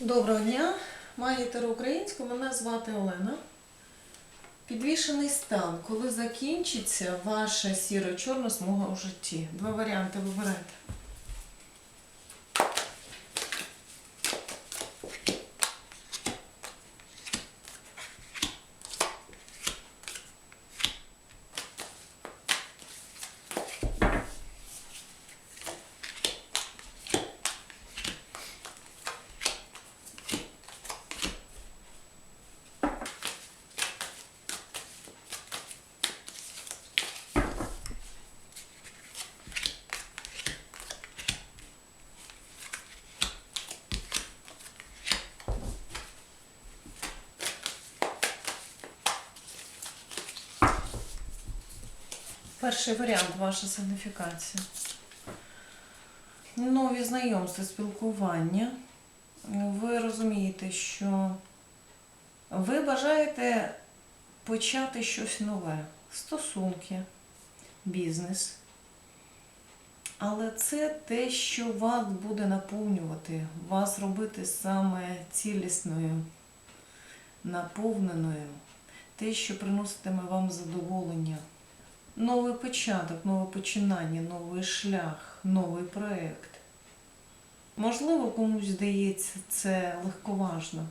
Доброго дня, магітер українську, мене звати Олена. Підвішений стан, коли закінчиться ваша сіро-чорна смуга у житті. Два варіанти вибирайте. Перший варіант ваша сигніфікація. Нові знайомства, спілкування. Ви розумієте, що ви бажаєте почати щось нове. Стосунки, бізнес. Але це те, що вас буде наповнювати, вас робити саме цілісною, наповненою, те, що приноситиме вам задоволення. Новий початок, нове починання, новий шлях, новий проєкт. Можливо, комусь здається це легковажно,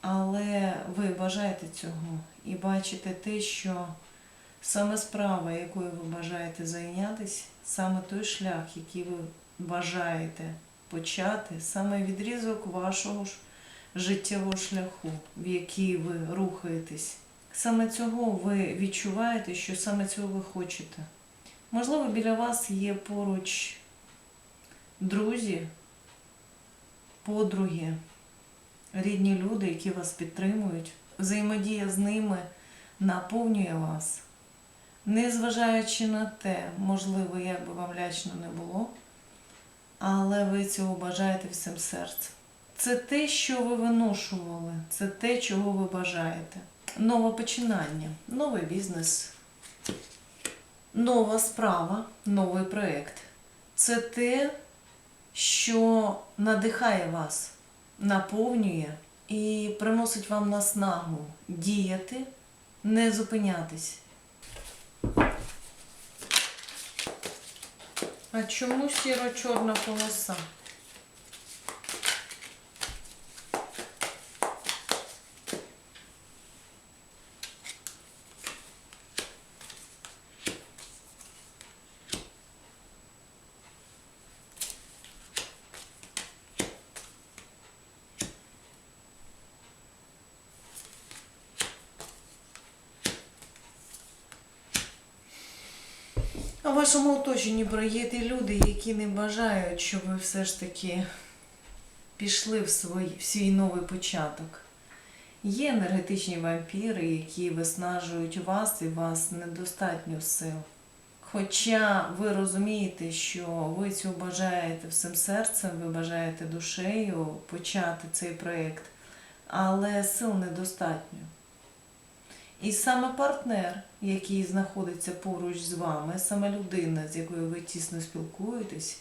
але ви бажаєте цього і бачите те, що саме справа, якою ви бажаєте зайнятися, саме той шлях, який ви бажаєте почати, саме відрізок вашого життєвого шляху, в який ви рухаєтесь. Саме цього ви відчуваєте, що саме цього ви хочете. Можливо, біля вас є поруч друзі, подруги, рідні люди, які вас підтримують. Взаємодія з ними наповнює вас. Незважаючи на те, можливо, як би вам лячно не було, але ви цього бажаєте всім серцем. Це те, що ви виношували, це те, чого ви бажаєте. Нове починання, новий бізнес, нова справа, новий проєкт. Це те, що надихає вас, наповнює і приносить вам наснагу діяти, не зупинятись. А чому сіро-чорна полоса? Вашому оточенні є люди, які не бажають, щоб ви все ж таки пішли в свій, в свій новий початок. Є енергетичні вампіри, які виснажують вас і вас недостатньо сил. Хоча ви розумієте, що ви цього бажаєте всім серцем, ви бажаєте душею почати цей проєкт, але сил недостатньо. І саме партнер, який знаходиться поруч з вами, саме людина, з якою ви тісно спілкуєтесь,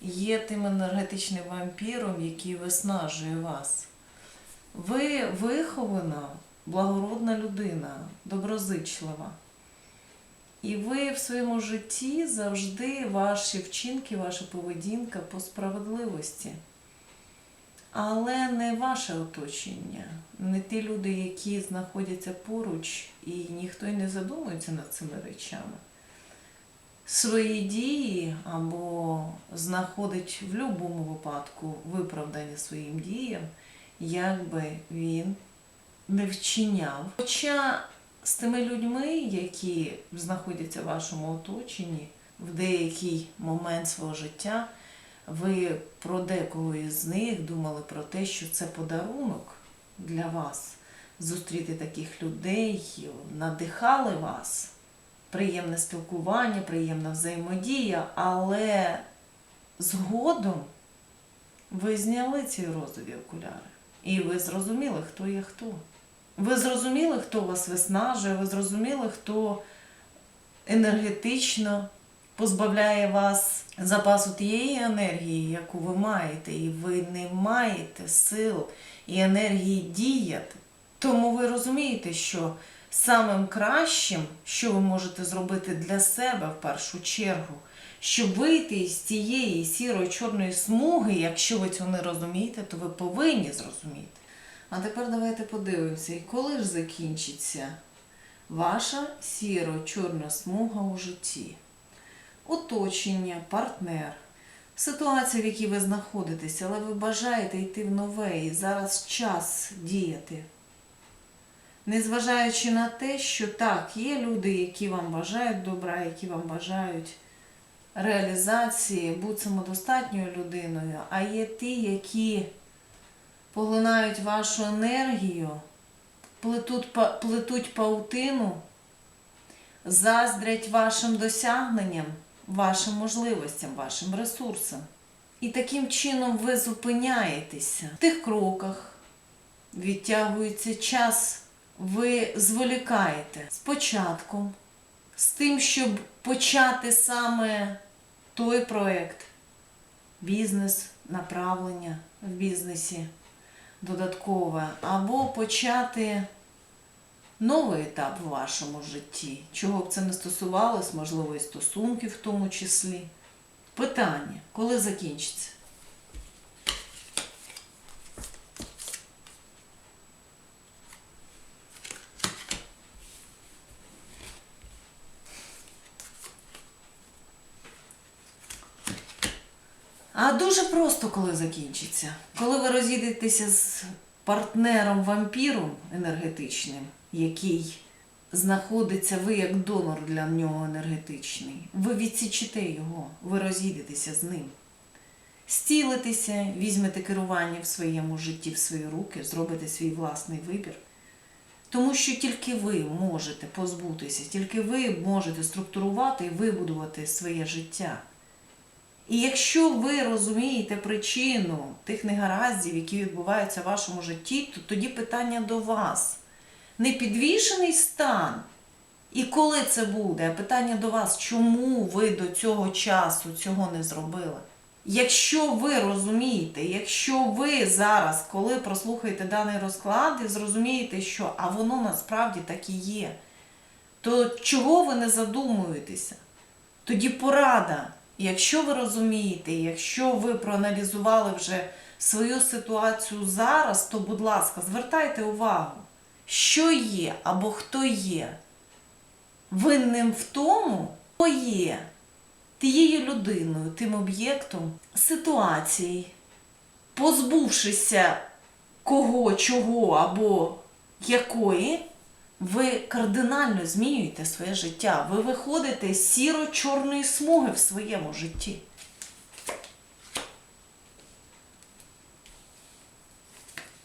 є тим енергетичним вампіром, який виснажує вас. Ви вихована, благородна людина, доброзичлива. І ви в своєму житті завжди ваші вчинки, ваша поведінка по справедливості. Але не ваше оточення, не ті люди, які знаходяться поруч, і ніхто й не задумується над цими речами. Свої дії або знаходить в будь-якому випадку виправдання своїм діям, як би він не вчиняв. Хоча з тими людьми, які знаходяться в вашому оточенні, в деякий момент свого життя, ви про декого із них думали про те, що це подарунок для вас. Зустріти таких людей, надихали вас. Приємне спілкування, приємна взаємодія, але згодом ви зняли ці розові окуляри. І ви зрозуміли, хто є хто. Ви зрозуміли, хто вас виснажує, ви зрозуміли, хто енергетично позбавляє вас запасу тієї енергії, яку ви маєте, і ви не маєте сил і енергії діяти. Тому ви розумієте, що самим кращим, що ви можете зробити для себе в першу чергу, щоб вийти із цієї сірої чорної смуги, якщо ви цього не розумієте, то ви повинні зрозуміти. А тепер давайте подивимося, і коли ж закінчиться ваша сіро-чорна смуга у житті? Оточення, партнер, ситуація, в якій ви знаходитеся, але ви бажаєте йти в нове, і зараз час діяти. Незважаючи на те, що так, є люди, які вам бажають добра, які вам бажають реалізації, бути самодостатньою людиною, а є ті, які поглинають вашу енергію, плетуть, плетуть паутину, заздрять вашим досягненням, вашим можливостям, вашим ресурсам. І таким чином ви зупиняєтеся в тих кроках, відтягується час, ви зволікаєте з початком, з тим, щоб почати саме той проект, бізнес, направлення в бізнесі додаткове, або почати новий етап в вашому житті. Чого б це не стосувалось, можливо, і стосунків в тому числі. Питання, коли закінчиться? А дуже просто, коли закінчиться. Коли ви розійдетеся з партнером вампіром енергетичним, який знаходиться ви як донор для нього енергетичний, ви відсічите його, ви розійдетеся з ним. Стілитеся, візьмете керування в своєму житті в свої руки, зробите свій власний вибір. Тому що тільки ви можете позбутися, тільки ви можете структурувати і вибудувати своє життя. І якщо ви розумієте причину тих негараздів, які відбуваються в вашому житті, то тоді питання до вас. Не підвішений стан. І коли це буде? Питання до вас, чому ви до цього часу цього не зробили? Якщо ви розумієте, якщо ви зараз, коли прослухаєте даний розклад, і зрозумієте, що а воно насправді так і є, то чого ви не задумуєтеся? Тоді порада. Якщо ви розумієте, якщо ви проаналізували вже свою ситуацію зараз, то, будь ласка, звертайте увагу, що є або хто є винним в тому, хто є тією людиною, тим об'єктом ситуації, позбувшися кого, чого або якої, ви кардинально змінюєте своє життя. Ви виходите з сіро-чорної смуги в своєму житті.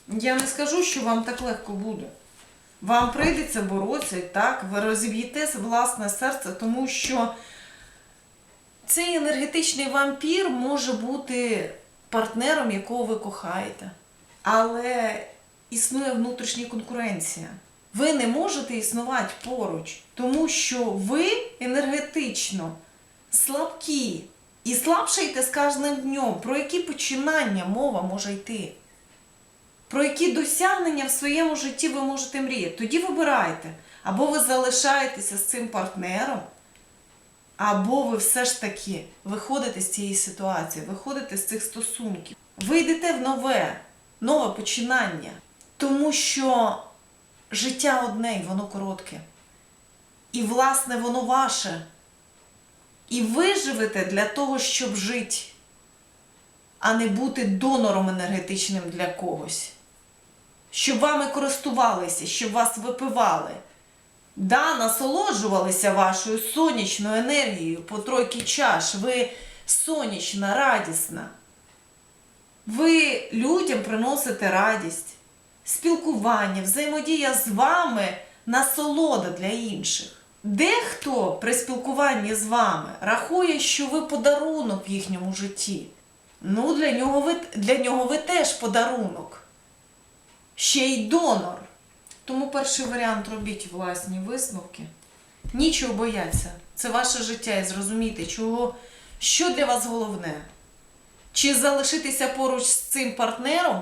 Я не скажу, що вам так легко буде. Вам прийдеться боротися, так, ви розіб'єте власне серце, тому що цей енергетичний вампір може бути партнером, якого ви кохаєте. Але існує внутрішня конкуренція. Ви не можете існувати поруч, тому що ви енергетично слабкі і слабшаєте з кожним днем. Про які починання мова може йти? Про які досягнення в своєму житті ви можете мріяти? Тоді вибирайте. Або ви залишаєтеся з цим партнером, або ви все ж таки виходите з цієї ситуації, виходите з цих стосунків. Ви йдете в нове, нове починання. Тому що життя одне і воно коротке. І, власне, воно ваше. І ви живете для того, щоб жити, а не бути донором енергетичним для когось. Щоб вами користувалися, щоб вас випивали. Да, насолоджувалися вашою сонячною енергією по тройки чаш. Ви сонячна, радісна. Ви людям приносите радість, спілкування, взаємодія з вами насолода для інших. Дехто при спілкуванні з вами рахує, що ви подарунок в їхньому житті. Ну, для нього ви, для нього ви теж подарунок. Ще й донор. Тому перший варіант робіть власні висновки Нічого бояться. Це ваше життя і зрозумійте, чого, що для вас головне. Чи залишитися поруч з цим партнером,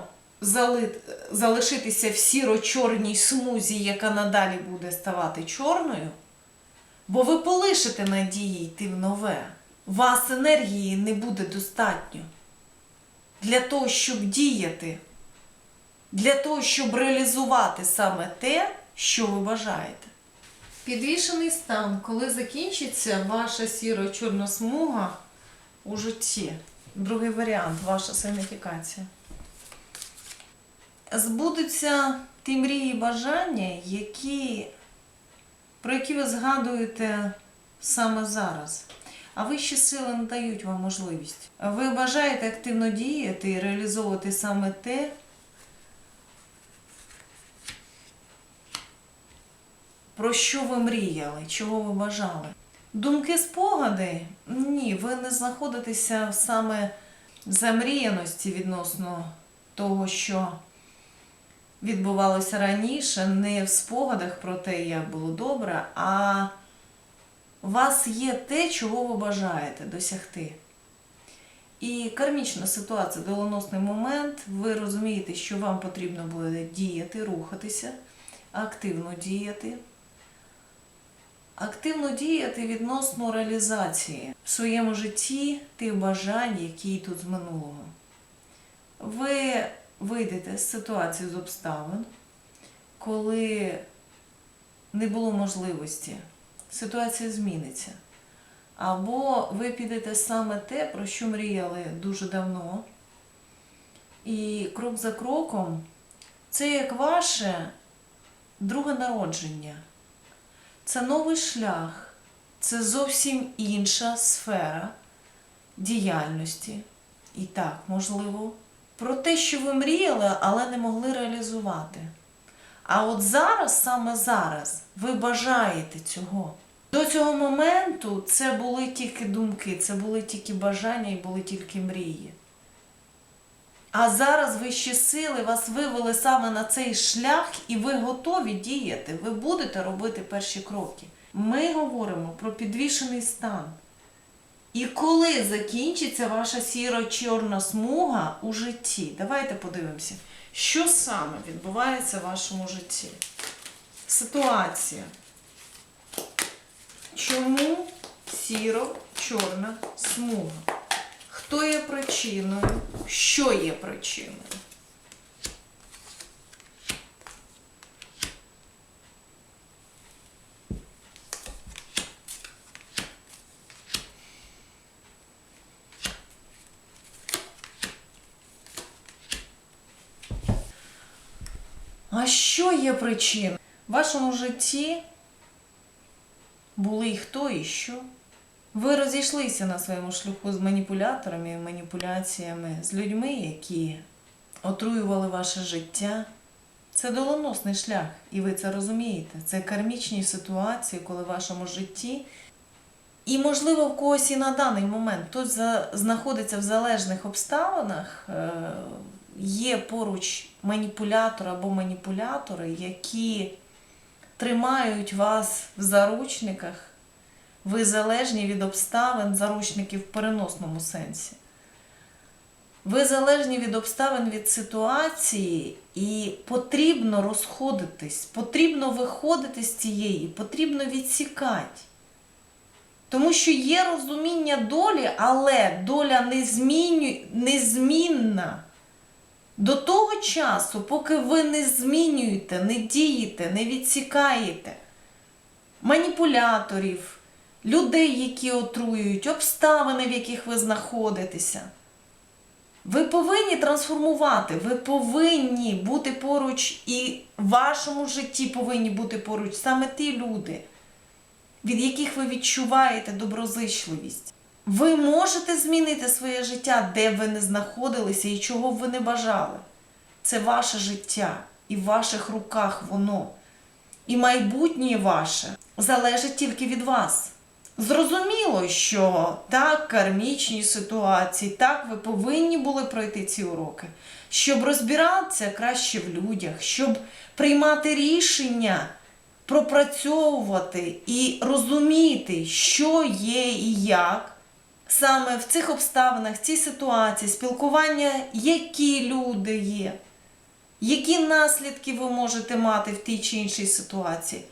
залишитися в сіро-чорній смузі, яка надалі буде ставати чорною, бо ви полишите надії йти в нове. Вас енергії не буде достатньо для того, щоб діяти, для того, щоб реалізувати саме те, що ви бажаєте. Підвішений стан, коли закінчиться ваша сіро-чорна смуга у житті. Другий варіант, ваша сигніфікація. Збудуться ті мрії і бажання, які, про які ви згадуєте саме зараз. А вищі сили не дають вам можливість. Ви бажаєте активно діяти і реалізовувати саме те, про що ви мріяли, чого ви бажали. Думки спогади? Ні, ви не знаходитеся саме в замріяності відносно того, що відбувалося раніше, не в спогадах про те, як було добре, а у вас є те, чого ви бажаєте досягти. І кармічна ситуація, доленосний момент, ви розумієте, що вам потрібно буде діяти, рухатися, активно діяти. Активно діяти відносно реалізації в своєму житті тих бажань, які тут з минулого. Ви вийдете з ситуації з обставин, коли не було можливості, ситуація зміниться. Або ви підете саме те, про що мріяли дуже давно. І крок за кроком це як ваше друге народження. Це новий шлях, це зовсім інша сфера діяльності. І так, можливо, про те, що ви мріяли, але не могли реалізувати. А от зараз, саме зараз, ви бажаєте цього. До цього моменту це були тільки думки, це були тільки бажання і були тільки мрії. А зараз вищі сили вас вивели саме на цей шлях, і ви готові діяти. Ви будете робити перші кроки. Ми говоримо про підвішений стан. І коли закінчиться ваша сіро-чорна смуга у житті? Давайте подивимося, що саме відбувається в вашому житті. Ситуація. Чому сіро-чорна смуга? Хто є причиною? Що є причиною? А що є причиною? В вашому житті були і хто, і що? Ви розійшлися на своєму шляху з маніпуляторами, маніпуляціями, з людьми, які отруювали ваше життя. Це доленосний шлях, і ви це розумієте. Це кармічні ситуації, коли в вашому житті. І, можливо, в когось і на даний момент хтось знаходиться в залежних обставинах, е, є поруч маніпулятор або маніпулятори, які тримають вас в заручниках. Ви залежні від обставин, заручників в переносному сенсі. Ви залежні від обставин, від ситуації, і потрібно розходитись, потрібно виходити з цієї, потрібно відсікати. Тому що є розуміння долі, але доля незмінна. До того часу, поки ви не змінюєте, не дієте, не відсікаєте маніпуляторів, людей, які отруюють, обставини, в яких ви знаходитеся. Ви повинні трансформувати, ви повинні бути поруч, і в вашому житті повинні бути поруч саме ті люди, від яких ви відчуваєте доброзичливість. Ви можете змінити своє життя, де ви не знаходилися і чого б ви не бажали. Це ваше життя, і в ваших руках воно. І майбутнє ваше залежить тільки від вас. Зрозуміло, що так, кармічні ситуації, так, ви повинні були пройти ці уроки, щоб розбиратися краще в людях, щоб приймати рішення пропрацьовувати і розуміти, що є і як. Саме в цих обставинах, в цій ситуації, спілкування, які люди є, які наслідки ви можете мати в тій чи іншій ситуації.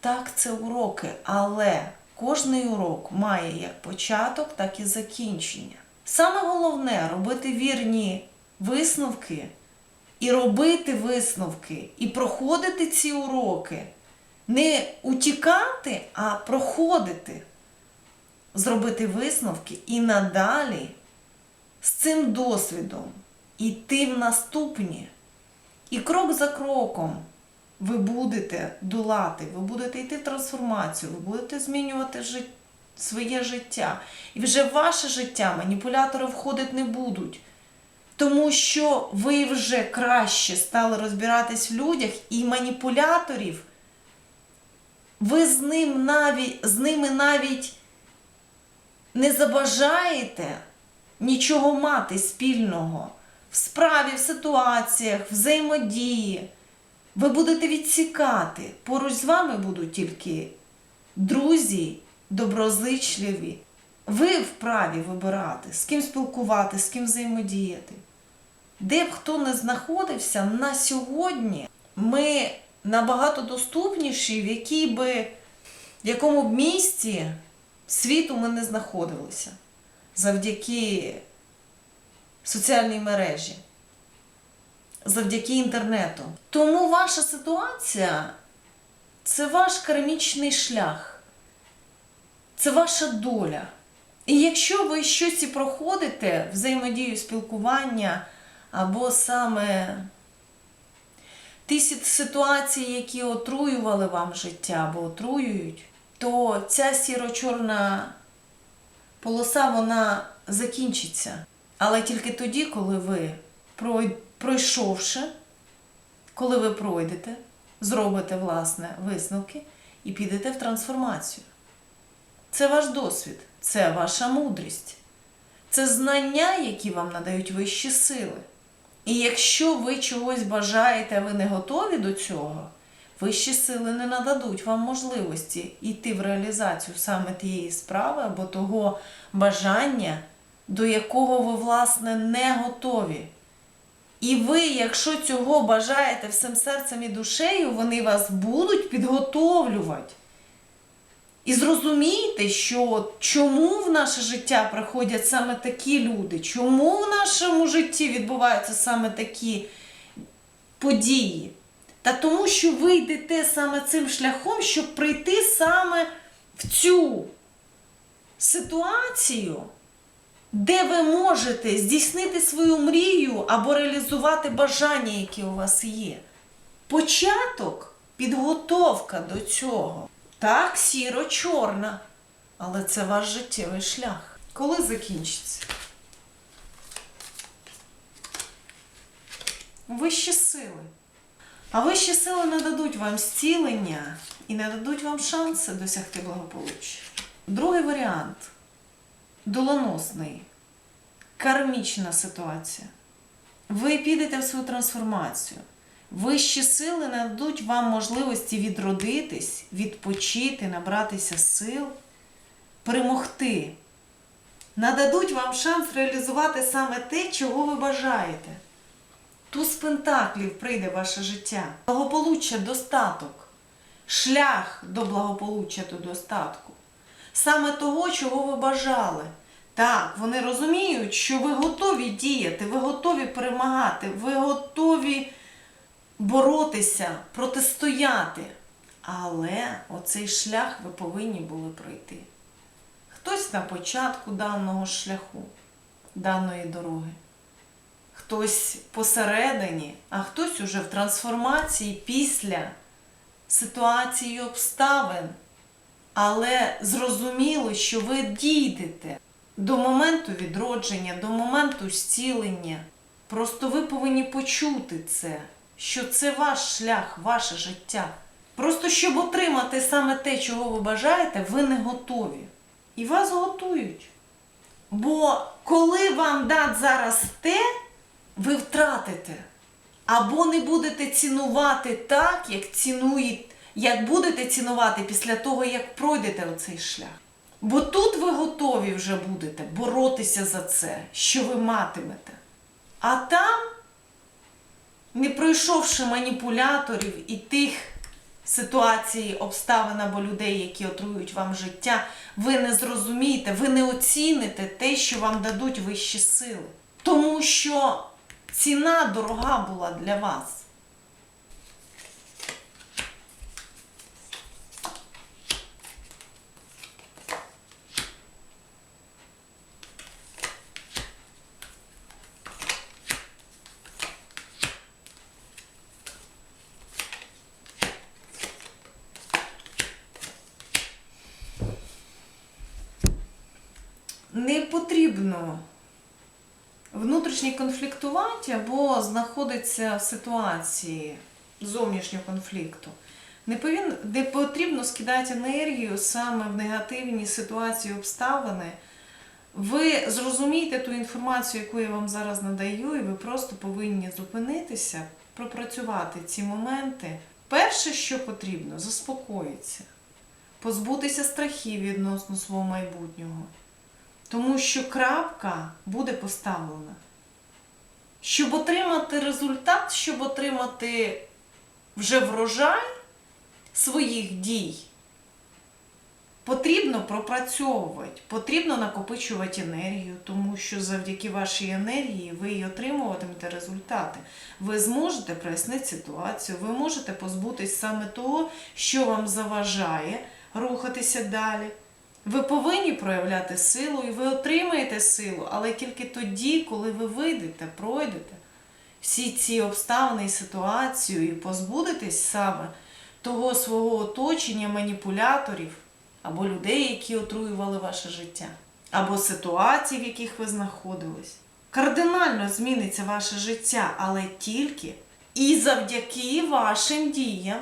Так, це уроки, але кожний урок має як початок, так і закінчення. Саме головне робити вірні висновки і робити висновки, і проходити ці уроки. Не утікати, а проходити, зробити висновки і надалі з цим досвідом йти в наступні. І крок за кроком ви будете долати, ви будете йти в трансформацію, ви будете змінювати жит- своє життя. І вже ваше життя маніпулятори входити не будуть. Тому що ви вже краще стали розбиратись в людях і маніпуляторів. Ви з, ним навіть, з ними навіть не забажаєте нічого мати спільного в справі, в ситуаціях, взаємодії. Ви будете відсікати. Поруч з вами будуть тільки друзі, доброзичливі. Ви вправі вибирати, з ким спілкувати, з ким взаємодіяти. Де б хто не знаходився на сьогодні, ми набагато доступніші, в якій би, в якому б місці світу ми не знаходилися завдяки соціальній мережі, завдяки інтернету. Тому ваша ситуація це ваш кармічний шлях, це ваша доля. І якщо ви щось і проходите, взаємодію, спілкування, або саме ті ситуації, які отруювали вам життя або отруюють, то ця сіро-чорна полоса вона закінчиться. Але тільки тоді, коли ви, прой- пройшовши, коли ви пройдете, зробите власне висновки і підете в трансформацію. Це ваш досвід, це ваша мудрість, це знання, які вам надають вищі сили. І якщо ви чогось бажаєте, а ви не готові до цього, вищі сили не нададуть вам можливості йти в реалізацію саме тієї справи або того бажання, до якого ви, власне, не готові. І ви, якщо цього бажаєте всім серцем і душею, вони вас будуть підготовлювати. І зрозумійте, що чому в наше життя приходять саме такі люди, чому в нашому житті відбуваються саме такі події. Та тому, що ви йдете саме цим шляхом, щоб прийти саме в цю ситуацію, де ви можете здійснити свою мрію або реалізувати бажання, які у вас є. Початок, підготовка до цього. Так, сіро-чорна, але це ваш життєвий шлях. Коли закінчиться? Вищі сили. А вищі сили не дадуть вам зцілення і не дадуть вам шанси досягти благополуччя. Другий варіант доленосний, кармічна ситуація. Ви підете в свою трансформацію. Вищі сили не дадуть вам можливості відродитись, відпочити, набратися сил, перемогти. Нададуть вам шанс реалізувати саме те, чого ви бажаєте. Туз пентаклів прийде в ваше життя. Благополуччя, достаток, шлях до благополуччя до достатку. Саме того, чого ви бажали. Так, вони розуміють, що ви готові діяти, ви готові перемагати, ви готові боротися, протистояти. Але оцей шлях ви повинні були пройти. Хтось на початку даного шляху, даної дороги, хтось посередині, а хтось уже в трансформації після ситуації обставин. Але зрозуміло, що ви дійдете до моменту відродження, до моменту зцілення. Просто ви повинні почути це, що це ваш шлях, ваше життя. Просто щоб отримати саме те, чого ви бажаєте, ви не готові. І вас готують. Бо коли вам дать зараз те, ви втратите. Або не будете цінувати так, як цінує, як будете цінувати після того, як пройдете оцей шлях. Бо тут ви готові вже будете боротися за це, що ви матимете. А там, не пройшовши маніпуляторів і тих ситуацій, обставин або людей, які отруюють вам життя, ви не зрозумієте, ви не оціните те, що вам дадуть вищі сили. Тому що ціна дорога була для вас. Не потрібно внутрішньо конфліктувати або знаходиться в ситуації зовнішнього конфлікту. Не, повин, не потрібно скидати енергію саме в негативні ситуації, обставини. Ви зрозумієте ту інформацію, яку я вам зараз надаю, і ви просто повинні зупинитися, пропрацювати ці моменти. Перше, що потрібно, заспокоїтися, позбутися страхів відносно свого майбутнього. Тому що крапка буде поставлена. Щоб отримати результат, щоб отримати вже врожай своїх дій, потрібно пропрацьовувати, потрібно накопичувати енергію, тому що завдяки вашій енергії ви і отримуватимете результати. Ви зможете прояснити ситуацію, ви можете позбутись саме того, що вам заважає рухатися далі. Ви повинні проявляти силу і ви отримаєте силу, але тільки тоді, коли ви вийдете, пройдете всі ці обставини і ситуацію і позбудетесь саме того свого оточення, маніпуляторів або людей, які отруювали ваше життя, або ситуацій, в яких ви знаходились. Кардинально зміниться ваше життя, але тільки і завдяки вашим діям.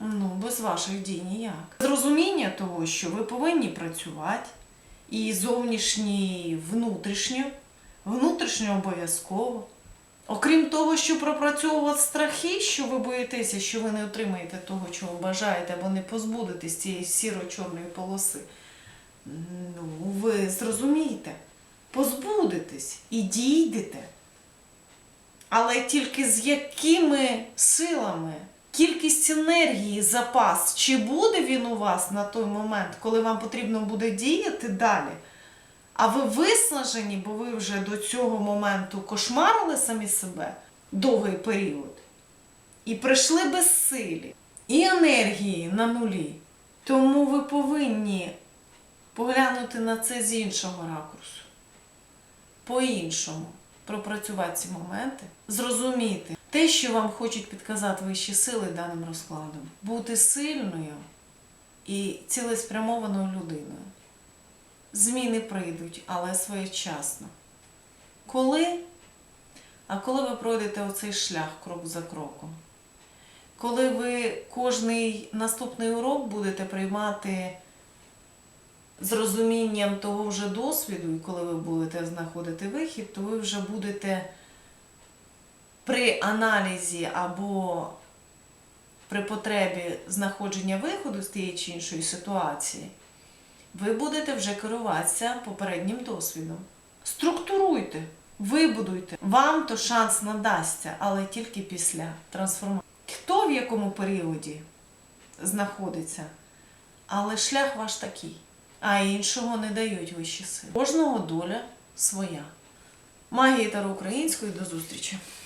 Ну, без ваших дій ніяк. Зрозуміння того, що ви повинні працювати, і зовнішнє, і внутрішньо, внутрішньо обов'язково. Окрім того, що пропрацьовувати страхи, що ви боїтеся, що ви не отримаєте того, чого бажаєте, або не позбудетесь цієї сіро-чорної полоси. Ну, ви зрозумієте, позбудетесь і дійдете. Але тільки з якими силами, кількість енергії, запас, чи буде він у вас на той момент, коли вам потрібно буде діяти далі? А ви виснажені, бо ви вже до цього моменту кошмарили самі себе довгий період. І прийшли безсилі, і енергії на нулі. Тому ви повинні поглянути на це з іншого ракурсу. По-іншому пропрацювати ці моменти, зрозуміти те, що вам хочуть підказати вищі сили даним розкладом, бути сильною і цілеспрямованою людиною. Зміни прийдуть, але своєчасно. Коли? А коли ви пройдете оцей шлях крок за кроком? Коли ви кожний наступний урок будете приймати з розумінням того вже досвіду, і коли ви будете знаходити вихід, то ви вже будете при аналізі або при потребі знаходження виходу з тієї чи іншої ситуації, ви будете вже керуватися попереднім досвідом. Структуруйте, вибудуйте. Вам то шанс надасться, але тільки після трансформації. Хто в якому періоді знаходиться, але шлях ваш такий, а іншого не дають вищі сили. Кожного доля своя. Магія Таро української до зустрічі!